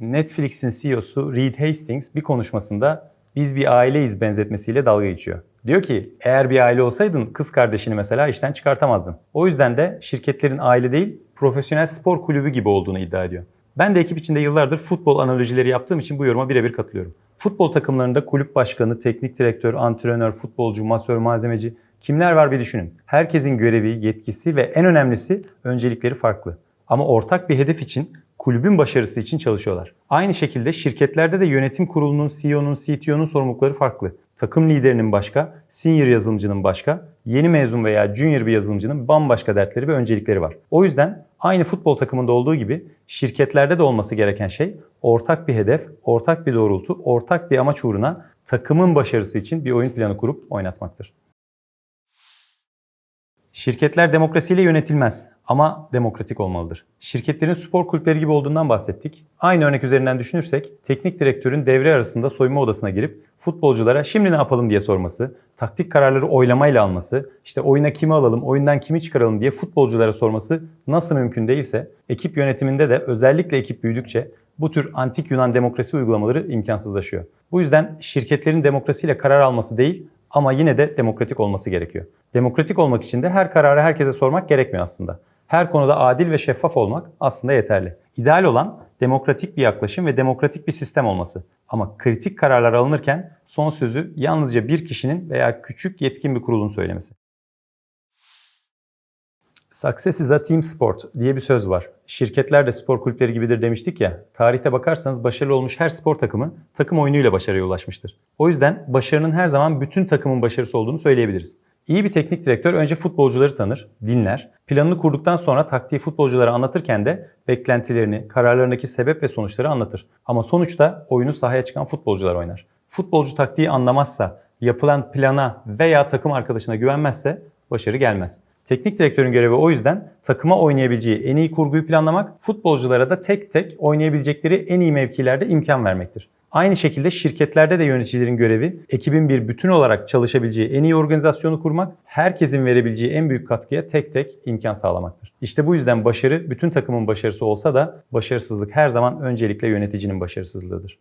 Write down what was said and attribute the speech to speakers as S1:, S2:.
S1: Netflix'in CEO'su Reed Hastings bir konuşmasında biz bir aileyiz benzetmesiyle dalga geçiyor. Diyor ki eğer bir aile olsaydın kız kardeşini mesela işten çıkartamazdın. O yüzden de şirketlerin aile değil profesyonel spor kulübü gibi olduğunu iddia ediyor. Ben de ekip içinde yıllardır futbol analojileri yaptığım için bu yoruma birebir katılıyorum. Futbol takımlarında kulüp başkanı, teknik direktör, antrenör, futbolcu, masör, malzemeci kimler var bir düşünün. Herkesin görevi, yetkisi ve en önemlisi öncelikleri farklı. Ama ortak bir hedef için kulübün başarısı için çalışıyorlar. Aynı şekilde şirketlerde de yönetim kurulunun, CEO'nun, CTO'nun sorumlulukları farklı. Takım liderinin başka, senior yazılımcının başka, yeni mezun veya junior bir yazılımcının bambaşka dertleri ve öncelikleri var. O yüzden aynı futbol takımında olduğu gibi şirketlerde de olması gereken şey ortak bir hedef, ortak bir doğrultu, ortak bir amaç uğruna takımın başarısı için bir oyun planı kurup oynatmaktır. Şirketler demokrasiyle yönetilmez ama demokratik olmalıdır. Şirketlerin spor kulüpleri gibi olduğundan bahsettik. Aynı örnek üzerinden düşünürsek teknik direktörün devre arasında soyunma odasına girip futbolculara şimdi ne yapalım diye sorması, taktik kararları oylamayla alması, işte oyuna kimi alalım, oyundan kimi çıkaralım diye futbolculara sorması nasıl mümkün değilse ekip yönetiminde de özellikle ekip büyüdükçe bu tür antik Yunan demokrasi uygulamaları imkansızlaşıyor. Bu yüzden şirketlerin demokrasiyle karar alması değil, ama yine de demokratik olması gerekiyor. Demokratik olmak için de her kararı herkese sormak gerekmiyor aslında. Her konuda adil ve şeffaf olmak aslında yeterli. İdeal olan demokratik bir yaklaşım ve demokratik bir sistem olması. Ama kritik kararlar alınırken son sözü yalnızca bir kişinin veya küçük yetkin bir kurulun söylemesi. Success is a team sport diye bir söz var. Şirketler de spor kulüpleri gibidir demiştik ya. Tarihte bakarsanız başarılı olmuş her spor takımı takım oyunuyla başarıya ulaşmıştır. O yüzden başarının her zaman bütün takımın başarısı olduğunu söyleyebiliriz. İyi bir teknik direktör önce futbolcuları tanır, dinler. Planını kurduktan sonra taktiği futbolculara anlatırken de beklentilerini, kararlarındaki sebep ve sonuçları anlatır. Ama sonuçta oyunu sahaya çıkan futbolcular oynar. Futbolcu taktiği anlamazsa, yapılan plana veya takım arkadaşına güvenmezse başarı gelmez. Teknik direktörün görevi o yüzden takıma oynayabileceği en iyi kurguyu planlamak, futbolculara da tek tek oynayabilecekleri en iyi mevkilerde imkan vermektir. Aynı şekilde şirketlerde de yöneticilerin görevi ekibin bir bütün olarak çalışabileceği en iyi organizasyonu kurmak, herkesin verebileceği en büyük katkıya tek tek imkan sağlamaktır. İşte bu yüzden başarı bütün takımın başarısı olsa da başarısızlık her zaman öncelikle yöneticinin başarısızlığıdır.